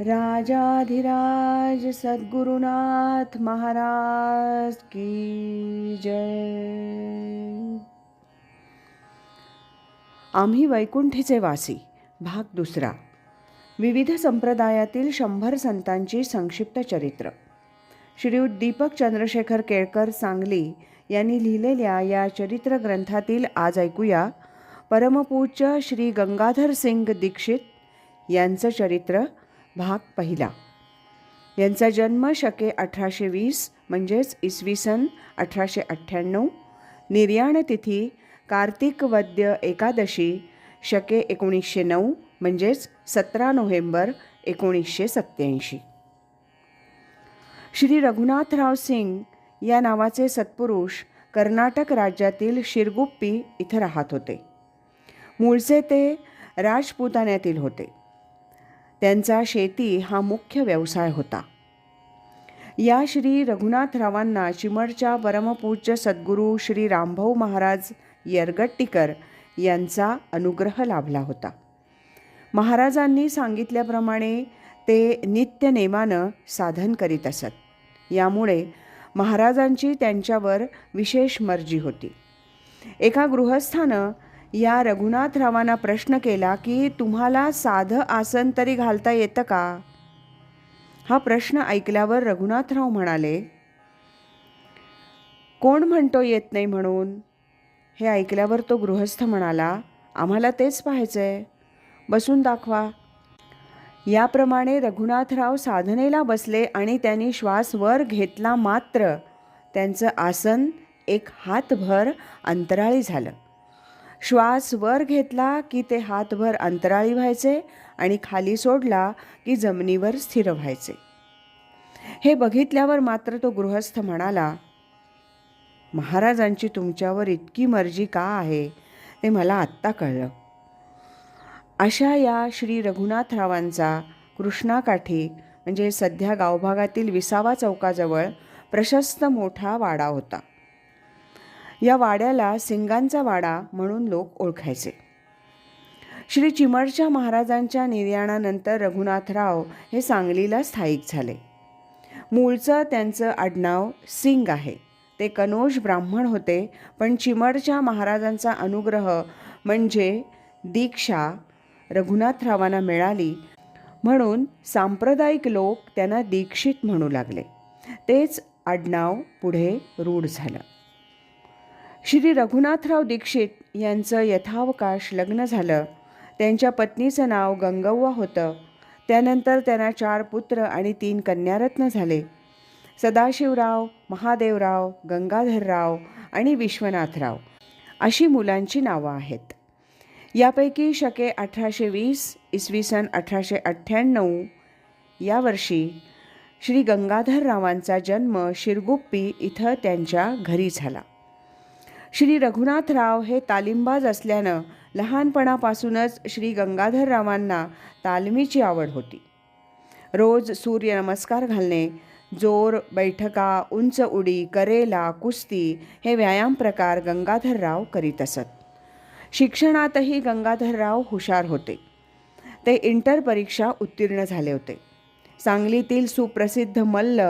राजाधिराज सद्गुरुनाथ महाराज की जय. आम्ही वैकुंठीचे वासी भाग दुसरा. विविध संप्रदायातील शंभर संतांची संक्षिप्त चरित्र. श्रीयुत दीपक चंद्रशेखर केळकर सांगली यांनी लिहिलेल्या या चरित्र ग्रंथातील आज ऐकूया परमपूज्य श्री गंगाधर सिंग दीक्षित यांचं चरित्र भाग पहिला. यांचा जन्म शके अठराशे वीस म्हणजेच इसवी सन अठराशे अठ्ठ्याण्णव. निर्याण तिथी कार्तिक वद्य एकादशी शके एकोणीसशे नऊ म्हणजेच सतरा नोव्हेंबर एकोणीसशे सत्त्याऐंशी. श्री रघुनाथराव सिंग या नावाचे सत्पुरुष कर्नाटक राज्यातील शिरगुप्पी इथं राहत होते. मूळचे ते राजपुतान्यातील होते. त्यांचा शेती हा मुख्य व्यवसाय होता. या श्री रघुनाथरावांना चिमडच्या परमपूज्य सद्गुरू श्री रामभाऊ महाराज यरगट्टीकर यांचा अनुग्रह लाभला होता. महाराजांनी सांगितल्याप्रमाणे ते नित्य नेमानं साधन करीत असत. यामुळे महाराजांची त्यांच्यावर विशेष मर्जी होती. एका गृहस्थानं या रघुनाथरावांना प्रश्न केला की तुम्हाला साधं आसन तरी घालता येतं का? हा प्रश्न ऐकल्यावर रघुनाथराव म्हणाले कोण म्हणतो येत नाही म्हणून? हे ऐकल्यावर तो गृहस्थ म्हणाला आम्हाला तेच पाहायचं आहे बसून दाखवा. याप्रमाणे रघुनाथराव साधनेला बसले आणि त्यांनी श्वास वर घेतला मात्र त्यांचं आसन एक हातभर अंतराळी झालं. श्वास वर घेतला की ते हातभर अंतराळी व्हायचे आणि खाली सोडला की जमिनीवर स्थिर व्हायचे. हे बघितल्यावर मात्र तो गृहस्थ म्हणाला महाराजांची तुमच्यावर इतकी मर्जी का आहे ते मला आत्ता कळलं. अशा या श्री रघुनाथरावांचा कृष्णाकाठी म्हणजे सध्या गावभागातील विसावा चौकाजवळ प्रशस्त मोठा वाडा होता. या वाड्याला सिंगांचा वाडा म्हणून लोक ओळखायचे. श्री चिमडच्या महाराजांच्या निर्याणानंतर रघुनाथराव हे सांगलीला स्थायिक झाले. मूळचं त्यांचं आडनाव सिंग आहे. ते कनोज ब्राह्मण होते पण चिमडच्या महाराजांचा अनुग्रह म्हणजे दीक्षा रघुनाथरावांना मिळाली म्हणून सांप्रदायिक लोक त्यांना दीक्षित म्हणू लागले. तेच आडनाव पुढे रूढ झालं. श्री रघुनाथराव दीक्षित यांचं यथावकाश लग्न झालं. त्यांच्या पत्नीचं नाव गंगव्वा होतं. त्यानंतर त्यांना चार पुत्र आणि तीन कन्यारत्न झाले. सदाशिवराव महादेवराव गंगाधरराव आणि विश्वनाथराव अशी मुलांची नावं आहेत. यापैकी शके अठराशे वीस इसवी सन अठराशे अठ्ठ्याण्णव या वर्षी श्री गंगाधररावांचा जन्म शिरगुप्पी इथं त्यांच्या घरी झाला. श्री रघुनाथराव हे तालिमबाज असल्यानं लहानपणापासूनच श्री गंगाधररावांना तालमीची आवड होती. रोज सूर्यनमस्कार घालणे जोर बैठका उंच उडी करेला कुस्ती हे व्यायाम प्रकार गंगाधरराव करीत असत. शिक्षणातही गंगाधरराव हुशार होते. ते इंटर परीक्षा उत्तीर्ण झाले होते. सांगलीतील सुप्रसिद्ध मल्ल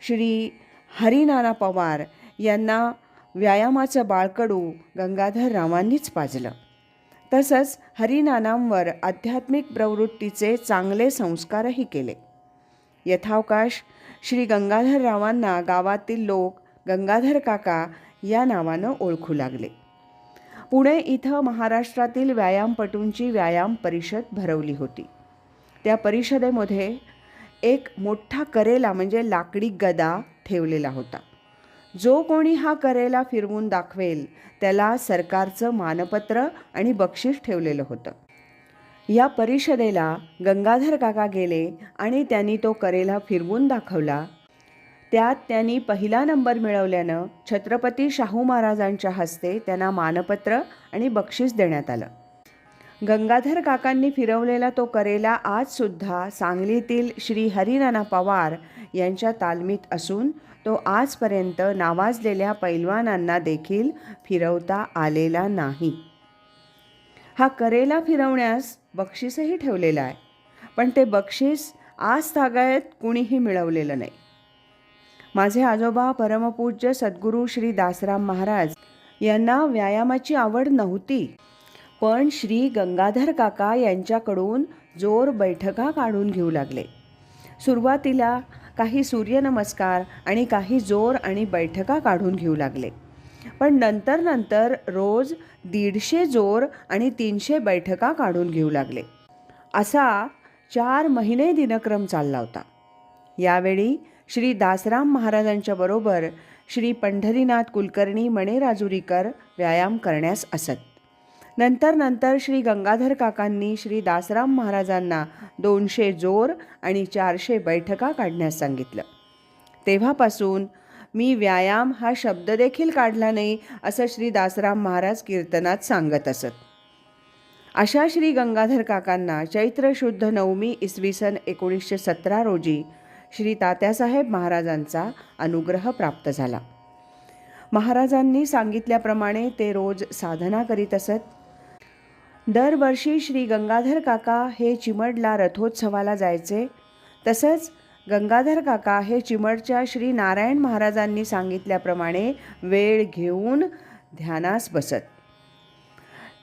श्री हरिनाना पवार यांना व्यायामाचं बाळकडू गंगाधररावांनीच पाजलं. तसंच हरिनानांवर आध्यात्मिक प्रवृत्तीचे चांगले संस्कारही केले. यथावकाश श्री गंगाधररावांना गावातील लोक गंगाधर काका या नावानं ओळखू लागले. पुणे इथं महाराष्ट्रातील व्यायामपटूंची व्यायाम परिषद भरवली होती. त्या परिषदेमध्ये एक मोठा करेला म्हणजे लाकडी गदा ठेवलेला होता. जो कोणी हा करेला फिरवून दाखवेल त्याला सरकारचं मानपत्र आणि बक्षीस ठेवलेलं होतं. या परिषदेला गंगाधर काका गेले आणि त्यांनी तो करेला फिरवून दाखवला. त्यात त्यांनी पहिला नंबर मिळवल्यानं छत्रपती शाहू महाराजांच्या हस्ते त्यांना मानपत्र आणि बक्षीस देण्यात आलं. गंगाधर काकांनी फिरवलेला तो करेला आजसुद्धा सांगलीतील श्री हरिनाना पवार यांच्या तालमीत असून तो आजपर्यंत नावाजलेल्या पैलवानांना देखील फिरवता आलेला नाही. हा करेला फिरवण्यास बक्षीसही ठेवलेलं आहे. पण ते बक्षीस आज तागायत कुणीही मिळवलेलं नाही. माझे आजोबा परमपूज्य सद्गुरू श्री दासराम महाराज यांना व्यायामाची आवड नव्हती. पण श्री गंगाधर काका यांच्याकडून जोर बैठका काढून घेऊ लागले. सुरुवातीला काही सूर्यनमस्कार आणि काही जोर आणि बैठका काढून घेऊ लागले. पण नंतर नंतर रोज दीडशे जोर आणि तीनशे बैठका काढून घेऊ लागले. असा चार महिने दिनक्रम चालला होता. यावेळी श्री दासराम महाराजांच्या बरोबर श्री पंढरीनाथ कुलकर्णी मणेराजुरीकर व्यायाम करण्यास असत. नंतर नंतर श्री गंगाधर काकांनी श्री दासराम महाराजांना दोनशे जोर आणि चारशे बैठका काढण्यास सांगितलं. तेव्हापासून मी व्यायाम हा शब्द देखील काढला नाही असं श्री दासराम महाराज कीर्तनात सांगत असत. अशा श्री गंगाधर काकांना चैत्र शुद्ध नवमी इसवी सन एकोणीसशे सतरा रोजी श्री तात्यासाहेब महाराजांचा अनुग्रह प्राप्त झाला. महाराजांनी सांगितल्याप्रमाणे ते रोज साधना करीत असत. दरवर्षी श्री गंगाधर काका हे चिमडला रथोत्सवाला जायचे. तसंच गंगाधर काका हे चिमडच्या श्री नारायण महाराजांनी सांगितल्याप्रमाणे वेळ घेऊन ध्यानास बसत.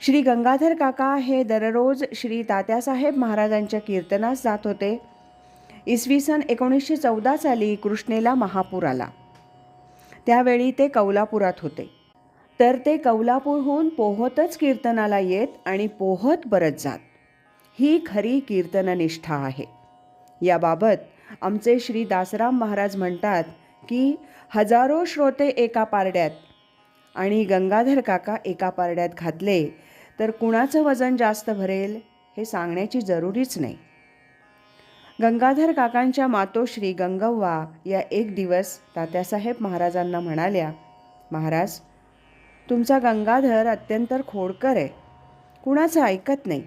श्री गंगाधर काका हे दररोज श्री तात्यासाहेब महाराजांच्या कीर्तनास जात होते. इसवी सन एकोणीसशे चौदा साली कृष्णेला महापूर आला. त्यावेळी ते कौलापुरात होते. तर ते कौलापूरहून पोहतच कीर्तनाला येत आणि पोहत परत जात. ही खरी कीर्तननिष्ठा आहे. याबाबत आमचे श्री दासराम महाराज म्हणतात की हजारो श्रोते एका पारड्यात आणि गंगाधर काका एका पारड्यात घातले तर कुणाचं वजन जास्त भरेल हे सांगण्याची जरुरीच नाही. गंगाधर काकांच्या मातोश्री गंगव्वा या एक दिवस तात्यासाहेब महाराजांना म्हणाल्या महाराज तुमचा गंगाधर अत्यंत खोडकर आहे. कुणाचं ऐकत नाही.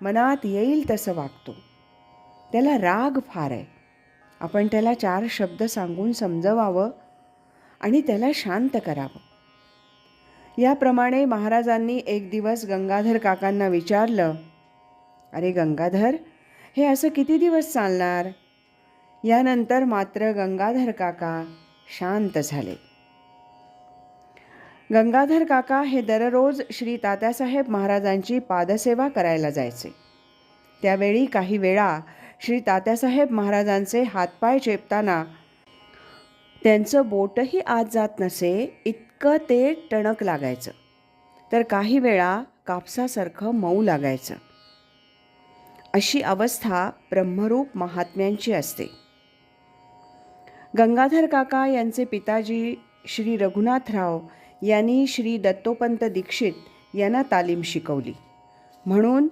मनात येईल तसं वागतो. त्याला राग फार आहे. आपण त्याला चार शब्द सांगून समजवावं आणि त्याला शांत करावं. याप्रमाणे महाराजांनी एक दिवस गंगाधर काकांना विचारलं अरे गंगाधर हे असं किती दिवस चालणार? यानंतर मात्र गंगाधर काका शांत झाले. गंगाधर काका हे दररोज श्री तात्यासाहेब महाराजांची पादसेवा करायला जायचे. त्यावेळी काही वेळा श्री तात्यासाहेब महाराजांचे हातपाय चेपताना त्यांचं बोटही आत जात नसे इतकं ते टणक लागायचं. तर काही वेळा कापसासारखं मऊ लागायचं. अशी अवस्था ब्रह्मरूप महात्म्यांची असते. गंगाधर काका यांचे पिताजी श्री रघुनाथराव यांनी श्री दत्तोपंत दीक्षित यांना तालीम शिकवली. म्हणून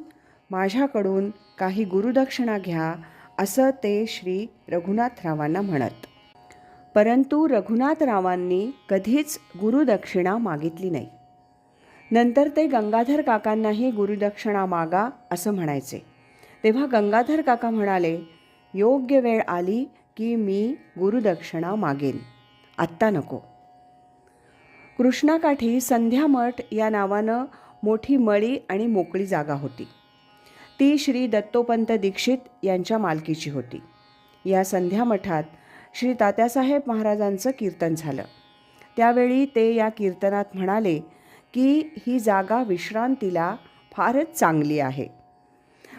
माझ्याकडून काही गुरुदक्षिणा घ्या असं ते श्री रघुनाथरावांना म्हणत. परंतु रघुनाथरावांनी कधीच गुरुदक्षिणा मागितली नाही. नंतर ते गंगाधर काकांनाही गुरुदक्षिणा मागा असं म्हणायचे. तेव्हा गंगाधर काका म्हणाले योग्य वेळ आली की मी गुरुदक्षिणा मागेन. आत्ता नको. कृष्णाकाठी संध्यामठ या नावानं मोठी मळी आणि मोकळी जागा होती. ती श्री दत्तोपंत दीक्षित यांच्या मालकीची होती. या संध्यामठात श्री तात्यासाहेब महाराजांचं कीर्तन झालं. त्यावेळी ते या कीर्तनात म्हणाले की ही जागा विश्रांतीला फारच चांगली आहे.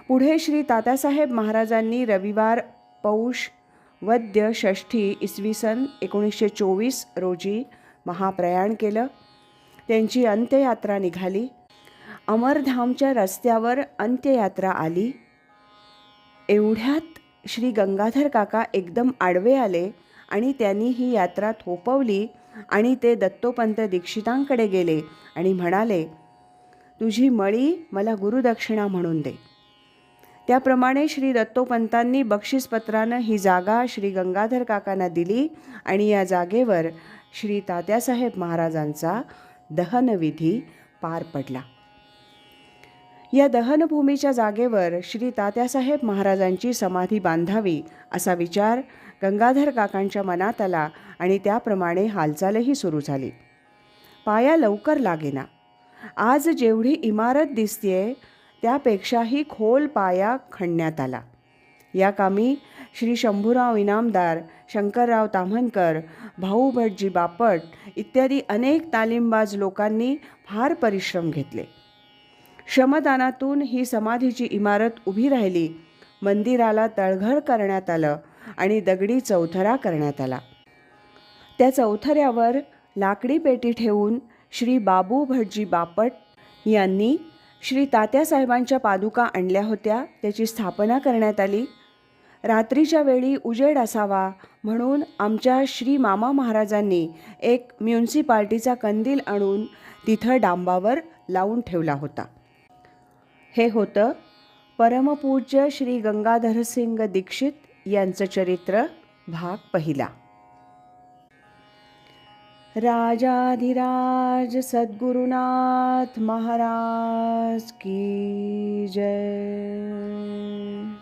पुढे श्री तात्यासाहेब महाराजांनी रविवार पौष वद्य षष्ठी इसवी सन एकोणीसशे चोवीस रोजी महाप्रयाण केलं. त्यांची अंत्ययात्रा निघाली. अमरधामच्या रस्त्यावर अंत्ययात्रा आली. एवढ्यात श्री गंगाधर काका एकदम आडवे आले आणि त्यांनी ही यात्रा थोपवली आणि ते दत्तोपंत दीक्षितांकडे गेले आणि म्हणाले तुझी मळी मला गुरुदक्षिणा म्हणून दे. त्याप्रमाणे श्री दत्तोपंतांनी बक्षीसपत्रानं ही जागा श्री गंगाधर काकांना दिली आणि या जागेवर श्री तात्यासाहेब महाराजांचा दहनविधी पार पडला. या दहनभूमीच्या जागेवर श्री तात्यासाहेब महाराजांची समाधी बांधावी असा विचार गंगाधर काकांच्या मनात आला आणि त्याप्रमाणे हालचालही सुरू झाली. पाया लवकर लागेना. आज जेवढी इमारत दिसतीये त्यापेक्षाही खोल पाया खणण्यात आला. या कामी श्री शंभूराव इनामदार शंकरराव ताम्हणकर भाऊ भटजी बापट इत्यादी अनेक तालीमबाज लोकांनी फार परिश्रम घेतले. श्रमदानातून ही समाधीची इमारत उभी राहिली. मंदिराला तळघर करण्यात आलं आणि दगडी चौथरा करण्यात आला. त्या चौथऱ्यावर लाकडी पेटी ठेवून श्री बाबू भटजी बापट यांनी श्री तात्यासाहेबांच्या पादुका आणल्या होत्या त्याची स्थापना करण्यात आली. रात्रीच्या वेळी उजेड असावा म्हणून आमच्या श्री मामा महाराजांनी एक म्युन्सिपाल्टीचा कंदील आणून तिथं डांबावर लावून ठेवला होता. हे होतं परमपूज्य श्री गंगाधरसिंग दीक्षित यांचं चरित्र भाग पहिला. राजाधिराज सद्गुरुनाथ महाराज की जय.